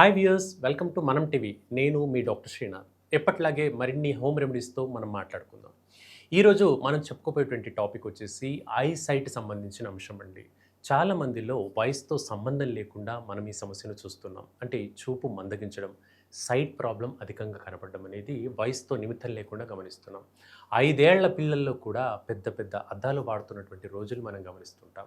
Hi viewers welcome to Manam TV నేను మీ doctor Srinath. ఎప్పట్లాగే మరిన్ని హోమ్ రెమెడీస్తో మనం మాట్లాడుకుందాం. ఈరోజు మనం చెప్పుకోపోయేటువంటి టాపిక్ వచ్చేసి ఐ సైట్ సంబంధించిన అంశం అండి. చాలా మందిలో వయసుతో సంబంధం లేకుండా మనం ఈ సమస్యను చూస్తున్నాం. అంటే చూపు మందగించడం సైట్ ప్రాబ్లం అధికంగా కనపడడం అనేది వయసుతో నిమిత్తం లేకుండా గమనిస్తున్నాం. ఐదేళ్ళ పిల్లల్లో కూడా పెద్ద పెద్ద అద్దాలు వాడుతున్నటువంటి రోజులు మనం గమనిస్తుంటాం.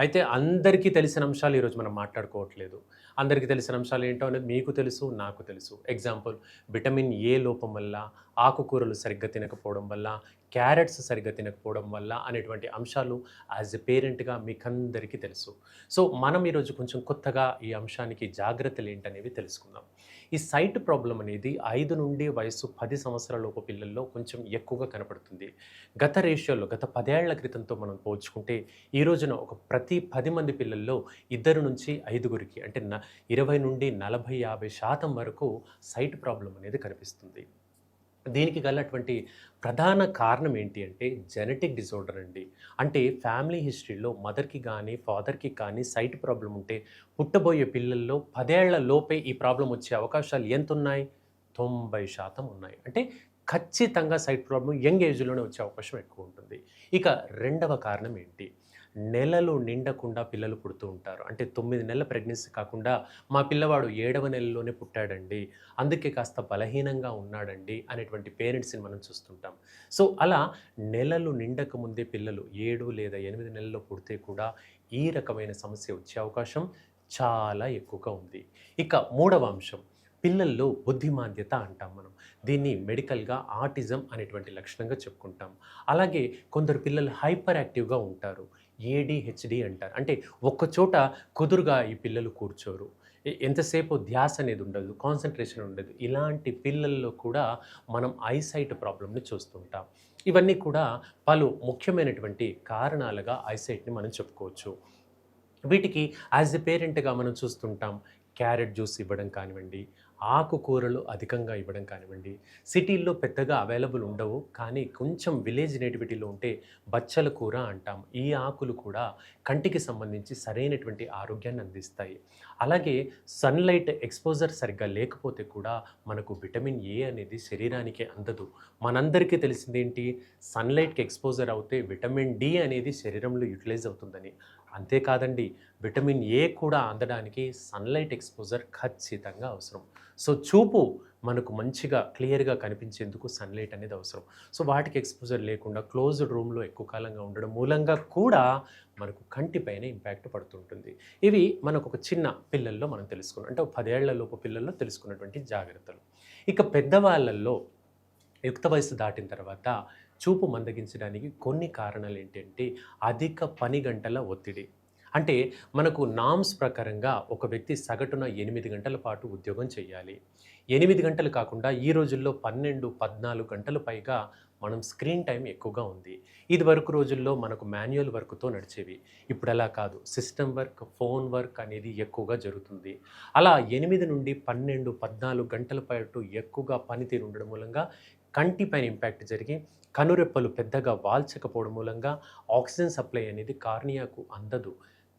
అయితే అందరికీ తెలిసిన అంశాలు ఈరోజు మనం మాట్లాడుకోవట్లేదు. అందరికీ తెలిసిన అంశాలు ఏంటో అనేది మీకు తెలుసు నాకు తెలుసు. ఎగ్జాంపుల్ విటమిన్ ఏ లోపం వల్ల ఆకుకూరలు సరిగ్గా తినకపోవడం వల్ల క్యారెట్స్ సరిగ్గా తినకపోవడం వల్ల అనేటువంటి అంశాలు యాజ్ ఎ పేరెంట్గా మీకందరికీ తెలుసు. సో మనం ఈరోజు కొంచెం కొత్తగా ఈ అంశానికి జాగ్రత్తలు ఏంటనేవి తెలుసుకుందాం. ఈ సైట్ ప్రాబ్లం అనేది ఐదు నుండి వయసు పది సంవత్సరాలలోపు పిల్లల్లో కొంచెం ఎక్కువగా కనపడుతుంది. గత రేషియోలో గత పదేళ్ళ క్రితంతో మనం పోల్చుకుంటే ఈ రోజున ఒక ప్రతి పది మంది పిల్లల్లో ఇద్దరు నుంచి ఐదుగురికి అంటే న ఇరవై నుండి నలభై యాభై శాతం వరకు సైట్ ప్రాబ్లం అనేది కనిపిస్తుంది. దీనికి గలటువంటి ప్రధాన కారణం ఏంటి అంటే జెనెటిక్ డిజార్డర్ అండి. అంటే ఫ్యామిలీ హిస్టరీలో మదర్కి కానీ ఫాదర్కి కానీ సైట్ ప్రాబ్లం ఉంటే పుట్టబోయే పిల్లల్లో పదేళ్ళ లోపే ఈ ప్రాబ్లం వచ్చే అవకాశాలు ఎంత ఉన్నాయి తొంభై శాతం ఉన్నాయి. అంటే ఖచ్చితంగా సైట్ ప్రాబ్లం యంగ్ ఏజ్లోనే వచ్చే అవకాశం ఎక్కువ ఉంటుంది. ఇక రెండవ కారణం ఏంటి? నెలలు నిండకుండా పిల్లలు పుడుతూ ఉంటారు. అంటే తొమ్మిది నెలల ప్రెగ్నెన్సీ కాకుండా మా పిల్లవాడు ఏడవ నెలలోనే పుట్టాడండి. అందుకే కాస్త బలహీనంగా ఉన్నాడండి అనేటువంటి పేరెంట్స్ని మనం చూస్తుంటాం. సో అలా నెలలు నిండక ముందే పిల్లలు ఏడు లేదా ఎనిమిది నెలల్లో పుడితే కూడా ఈ రకమైన సమస్య వచ్చే అవకాశం చాలా ఎక్కువగా ఉంది. ఇక మూడవ అంశం. పిల్లల్లో బుద్ధిమాంద్యత అంటాం మనం. దీన్ని మెడికల్గా ఆటిజం అనేటువంటి లక్షణంగా చెప్పుకుంటాం. అలాగే కొందరు పిల్లలు హైపర్ యాక్టివ్గా ఉంటారు ఏడిహెచ్డి అంటారు. అంటే ఒక్క చోట కుదురుగా ఈ పిల్లలు కూర్చోరు. ఎంతసేపు ధ్యాస అనేది ఉండదు కాన్సన్ట్రేషన్ ఉండదు. ఇలాంటి పిల్లల్లో కూడా మనం ఐసైట్ ప్రాబ్లమ్ని చూస్తుంటాం ఇవన్నీ కూడా పలు ముఖ్యమైనటువంటి కారణాలుగా ఐసైట్ని మనం చెప్పుకోవచ్చు. వీటికి యాజ్ ఎ పేరెంట్గా మనం చూస్తుంటాం. క్యారెట్ జ్యూస్ ఇవ్వడం కానివ్వండి ఆకుకూరలు అధికంగా ఇవ్వడం కానివ్వండి సిటీల్లో పెద్దగా అవైలబుల్ ఉండవు. కానీ కొంచెం విలేజ్ నేటివిటీలో ఉంటే బచ్చల కూర అంటాం. ఈ ఆకులు కూడా కంటికి సంబంధించి సరైనటువంటి ఆరోగ్యాన్ని అందిస్తాయి. అలాగే సన్లైట్ ఎక్స్పోజర్ సరిగ్గా లేకపోతే కూడా మనకు విటమిన్ ఏ అనేది శరీరానికి అందదు. మనందరికీ తెలిసిందేంటి? సన్లైట్కి ఎక్స్పోజర్ అవుతే విటమిన్ డి అనేది శరీరంలో యూటిలైజ్ అవుతుందని. అంతేకాదండి విటమిన్ ఏ కూడా అందడానికి సన్లైట్ ఎక్స్పోజర్ ఖచ్చితంగా అవసరం. సో చూపు మనకు మంచిగా క్లియర్గా కనిపించేందుకు సన్లైట్ అనేది అవసరం. సో వాటికి ఎక్స్పోజర్ లేకుండా క్లోజ్డ్ రూమ్లో ఎక్కువ కాలంగా ఉండడం మూలంగా కూడా మనకు కంటిపైన ఇంపాక్ట్ పడుతుంటుంది. ఇవి మనకు ఒక చిన్న పిల్లల్లో మనం తెలుసుకున్నాం. అంటే ఒక పదేళ్ళలోపు పిల్లల్లో తెలుసుకున్నటువంటి జాగ్రత్తలు. ఇక పెద్దవాళ్ళల్లో యుక్త వయసు దాటిన తర్వాత చూపు మందగించడానికి కొన్ని కారణాలు ఏంటంటే అధిక పని గంటల ఒత్తిడి. అంటే మనకు నామ్స్ ప్రకారంగా ఒక వ్యక్తి సగటున ఎనిమిది గంటల పాటు ఉద్యోగం చేయాలి ఎనిమిది గంటలు కాకుండా ఈ రోజుల్లో పన్నెండు పద్నాలుగు గంటల పైగా మనం స్క్రీన్ టైం ఎక్కువగా ఉంది. ఇది వరకు రోజుల్లో మనకు మాన్యువల్ వర్క్తో నడిచేవి. ఇప్పుడు అలా కాదు. సిస్టమ్ వర్క్ ఫోన్ వర్క్ అనేది ఎక్కువగా జరుగుతుంది. అలా ఎనిమిది నుండి పన్నెండు పద్నాలుగు గంటల పాటు ఎక్కువగా పనితీరు ఉండడం మూలంగా కంటిపైన ఇంపాక్ట్ జరిగి కనురెప్పలు పెద్దగా వాల్చకపోవడం మూలంగా ఆక్సిజన్ సప్లై అనేది కార్నియాకు అందదు.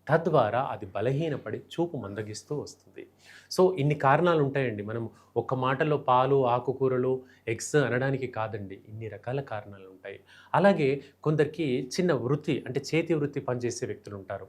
తద్వారా అది బలహీనపడి చూపు మందగిస్తూ వస్తుంది. సో ఇన్ని కారణాలు ఉంటాయండి. మనం ఒక్క మాటలో పాలు ఆకుకూరలు ఎగ్స్ అనడానికి కాదండి. ఇన్ని రకాల కారణాలు ఉంటాయి. అలాగే కొందరికి చిన్న వృత్తి అంటే చేతి వృత్తి పనిచేసే వ్యక్తులు ఉంటారు.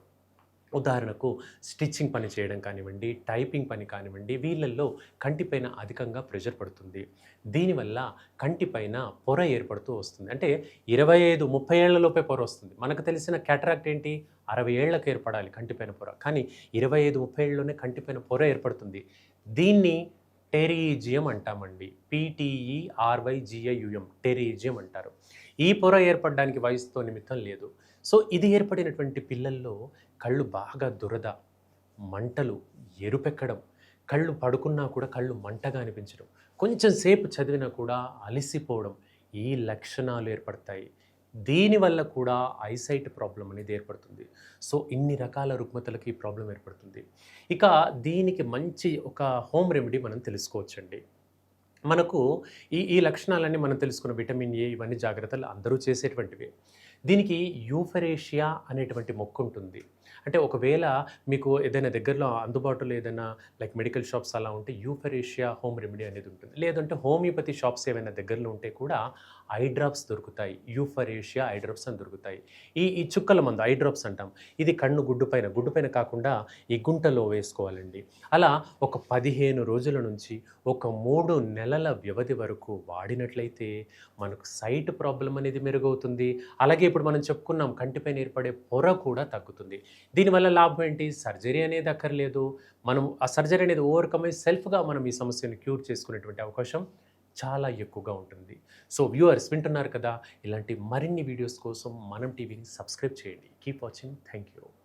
ఉదాహరణకు స్టిచ్చింగ్ పని చేయడం కానివ్వండి టైపింగ్ పని కానివ్వండి వీళ్ళల్లో కంటిపైన అధికంగా ప్రెషర్ పడుతుంది. దీనివల్ల కంటిపైన పొర ఏర్పడుతూ వస్తుంది. అంటే ఇరవై ఐదు ముప్పై ఏళ్ళలోపే పొర వస్తుంది. మనకు తెలిసిన క్యాటరాక్ట్ ఏంటి? అరవై ఏళ్ళకు ఏర్పడాలి కంటిపైన పొర. కానీ ఇరవై ఐదు ముప్పై ఏళ్ళలోనే కంటిపైన పొర ఏర్పడుతుంది. దీన్ని టెరీజియం అంటామండి. పీటీఈ ఆర్వైజిఐయుఎం టెరీజియం అంటారు. ఈ పొర ఏర్పడడానికి వయసుతో నిమిత్తం లేదు. సో ఇది ఏర్పడినటువంటి పిల్లల్లో కళ్ళు బాగా దురద మంటలు ఎరుపెక్కడం కళ్ళు పడుకున్నా కూడా కళ్ళు మంటగా అనిపించడం కొంచెం సేపు చదివినా కూడా అలసిపోవడం ఈ లక్షణాలు ఏర్పడతాయి. దీనివల్ల కూడా ఐసైట్ ప్రాబ్లం అనేది ఏర్పడుతుంది. సో ఇన్ని రకాల రుగ్మతలకి ఈ ప్రాబ్లం ఏర్పడుతుంది. ఇక దీనికి మంచి ఒక హోమ్ రెమెడీ మనం తెలుసుకోవచ్చండి. మనకు ఈ ఈ లక్షణాలన్నీ మనం తెలుసుకున్న విటమిన్ ఏ ఇవన్నీ జాగ్రత్తలు అందరూ చేసేటువంటివి. దీనికి యూఫరేషియా అనేటువంటి మొక్కు ఉంటుంది అంటే ఒకవేళ మీకు ఏదైనా దగ్గరలో అందుబాటులో ఏదైనా లైక్ మెడికల్ షాప్స్ అలా ఉంటే యూఫరేషియా హోమ్ రెమెడీ అనేది ఉంటుంది. లేదంటే హోమియోపతి షాప్స్ ఏమైనా దగ్గరలో ఉంటే కూడా ఐ డ్రాప్స్ దొరుకుతాయి. యూఫరేషియా ఐ డ్రాప్స్ అని దొరుకుతాయి. ఈ ఈ చుక్కల మందు ఐ డ్రాప్స్ అంటాం. ఇది కన్ను గుడ్డు పైన గుడ్డు పైన కాకుండా ఈ గుంటలో వేసుకోవాలండి. అలా ఒక పదిహేను రోజుల నుంచి ఒక మూడు నెలల వ్యవధి వరకు వాడినట్లయితే మనకు సైట్ ప్రాబ్లం అనేది మెరుగవుతుంది. అలాగే ఇప్పుడు మనం చెప్పుకున్నాం కంటిపైన ఏర్పడే పొర కూడా తగ్గుతుంది. దీనివల్ల లాభం ఏంటి? సర్జరీ అనేది అక్కర్లేదు. మనం ఆ సర్జరీ అనేది ఓవర్కమ్ అయ్యి సెల్ఫ్గా మనం ఈ సమస్యను క్యూర్ చేసుకునేటువంటి అవకాశం చాలా ఎక్కువగా ఉంటుంది. సో వ్యూవర్స్ వింటున్నారు కదా? ఇలాంటి మరిన్ని వీడియోస్ కోసం మనం టీవీని సబ్స్క్రైబ్ చేయండి. Keep watching. Thank you